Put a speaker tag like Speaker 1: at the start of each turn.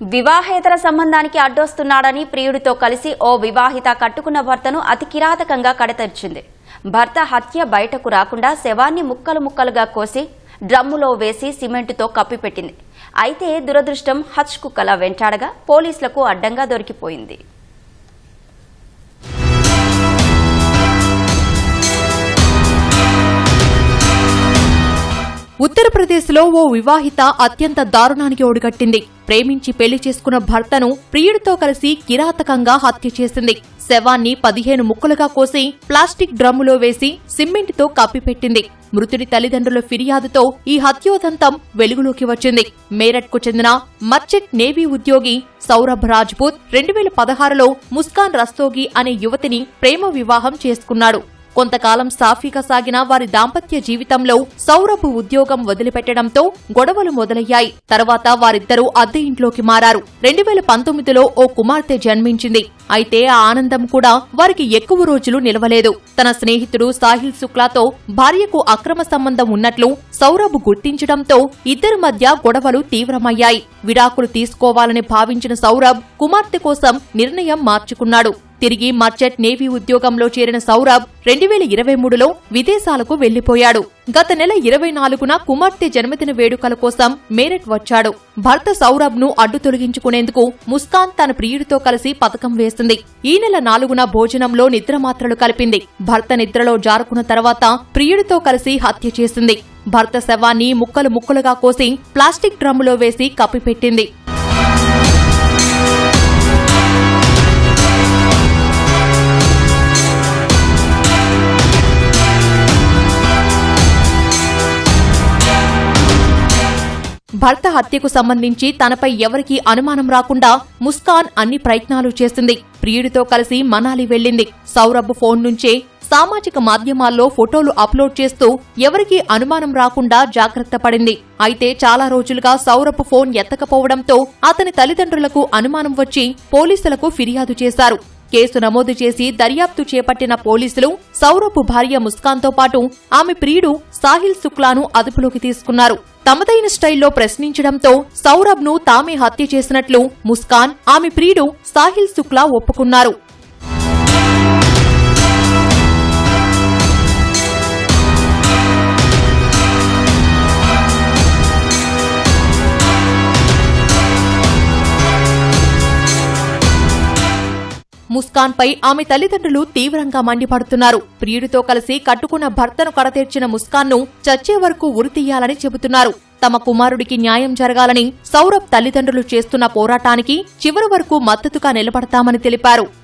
Speaker 1: వివాహేతర సంబంధానికి అడ్డొస్తున్నాడని ప్రియుడితో కలిసి ఓ వివాహిత కట్టుకున్న భర్తను అతి కిరాతకంగా కడతెరిచింది. భర్త హత్య బయటకు రాకుండా శవాన్ని ముక్కలు ముక్కలుగా కోసి డ్రమ్ములో వేసి సిమెంటుతో కప్పిపెట్టింది. అయితే దురదృష్టం హచ్ కుక్కలా వెంటాడగా పోలీసులకు అడ్డంగా దొరికిపోయింది.
Speaker 2: ఉత్తరప్రదేశ్లో ఓ వివాహిత అత్యంత దారుణానికి ఒడిగట్టింది. ప్రేమించి పెళ్ళి చేసుకున్న భర్తను ప్రియుడితో కలిసి కిరాతకంగా హత్య చేసింది. శవాన్ని పదిహేను ముక్కలుగా కోసి ప్లాస్టిక్ డ్రమ్ములో వేసి సిమ్మెంట్తో కప్పిపెట్టింది. మృతుడి తల్లిదండ్రుల ఫిర్యాదుతో ఈ హత్యోదంతం వెలుగులోకి వచ్చింది. మేరట్కు చెందిన మర్చెంట్ నేవీ ఉద్యోగి సౌరభ్ రాజ్పూత్ రెండు వేల పదహారులో ముస్కాన్ రస్తోగి అనే యువతిని ప్రేమ వివాహం చేసుకున్నాడు. కొంతకాలం సాఫీగా సాగిన వారి దాంపత్య జీవితంలో సౌరభ్ ఉద్యోగం వదిలిపెట్టడంతో గొడవలు మొదలయ్యాయి. తర్వాత వారిద్దరూ అద్దె ఇంట్లోకి మారారు. రెండు వేల పంతొమ్మిదిలో ఓ కుమార్తె జన్మించింది. అయితే ఆ ఆనందం కూడా వారికి ఎక్కువ రోజులు నిలవలేదు. తన స్నేహితుడు సాహిల్ శుక్లాతో భార్యకు అక్రమ సంబంధం ఉన్నట్లు సౌరభ్ గుర్తించడంతో ఇద్దరి మధ్య గొడవలు తీవ్రమయ్యాయి. విడాకులు తీసుకోవాలని భావించిన సౌరభ్ కుమార్తె కోసం నిర్ణయం మార్చుకున్నాడు. తిరిగి మర్చెంట్ నేవీ ఉద్యోగంలో చేరిన సౌరభ్ రెండు వేల ఇరవై మూడులో విదేశాలకు వెళ్ళిపోయాడు గత నెల ఇరవై నాలుగున కుమార్తె జన్మదిన వేడుకల కోసం మేరట్ వచ్చాడు. భర్త సౌరభ్ను అడ్డు తొలగించుకునేందుకు ముస్కాన్ తన ప్రియుడితో కలిసి పథకం వేసింది. ఈ నెల నాలుగున భోజనంలో నిద్రమాత్రలు కలిపింది. భర్త నిద్రలో జారుకున్న తర్వాత ప్రియుడితో కలిసి హత్య చేసింది. భర్త శవాన్ని ముక్కలు ముక్కలుగా కోసి ప్లాస్టిక్ డ్రమ్ములో వేసి కప్పిపెట్టింది. భర్త హత్యకు సంబంధించి తనపై ఎవరికీ అనుమానం రాకుండా ముస్కాన్ అన్ని ప్రయత్నాలు చేసింది. ప్రియుడితో కలిసి మనాలి వెళ్ళింది సౌరభ్ ఫోన్ నుంచే సామాజిక మాధ్యమాల్లో ఫోటోలు అప్లోడ్ చేస్తూ ఎవరికీ అనుమానం రాకుండా జాగ్రత్త పడింది. అయితే చాలా రోజులుగా సౌరభ్ ఫోన్ ఎత్తకపోవడంతో అతని తల్లిదండ్రులకు అనుమానం వచ్చి పోలీసులకు ఫిర్యాదు చేశారు. కేసు నమోదు చేసి దర్యాప్తు చేపట్టిన పోలీసులు సౌరభ్ భార్య ముస్కాన్తో పాటు ఆమె ప్రియుడు సాహిల్ శుక్లాను అదుపులోకి తీసుకున్నారు. తమదైన స్టైల్లో ప్రశ్నించడంతో సౌరభ్ను తామే హత్య చేసినట్లు ముస్కాన్ ఆమె ప్రియుడు సాహిల్ శుక్లా ఒప్పుకున్నారు. ముస్కాన్ పై ఆమె తల్లిదండ్రులు తీవ్రంగా మండిపడుతున్నారు. ప్రియుడితో కలిసి కట్టుకున్న భర్తను కడతీర్చిన ముస్కాన్ను చచ్చే వరకు ఉరితీయాలని చెబుతున్నారు. తమ కుమారుడికి న్యాయం జరగాలని సౌరభ్ తల్లిదండ్రులు చేస్తున్న పోరాటానికి చివరి వరకు మద్దతుగా నిలబడతామని తెలిపారు.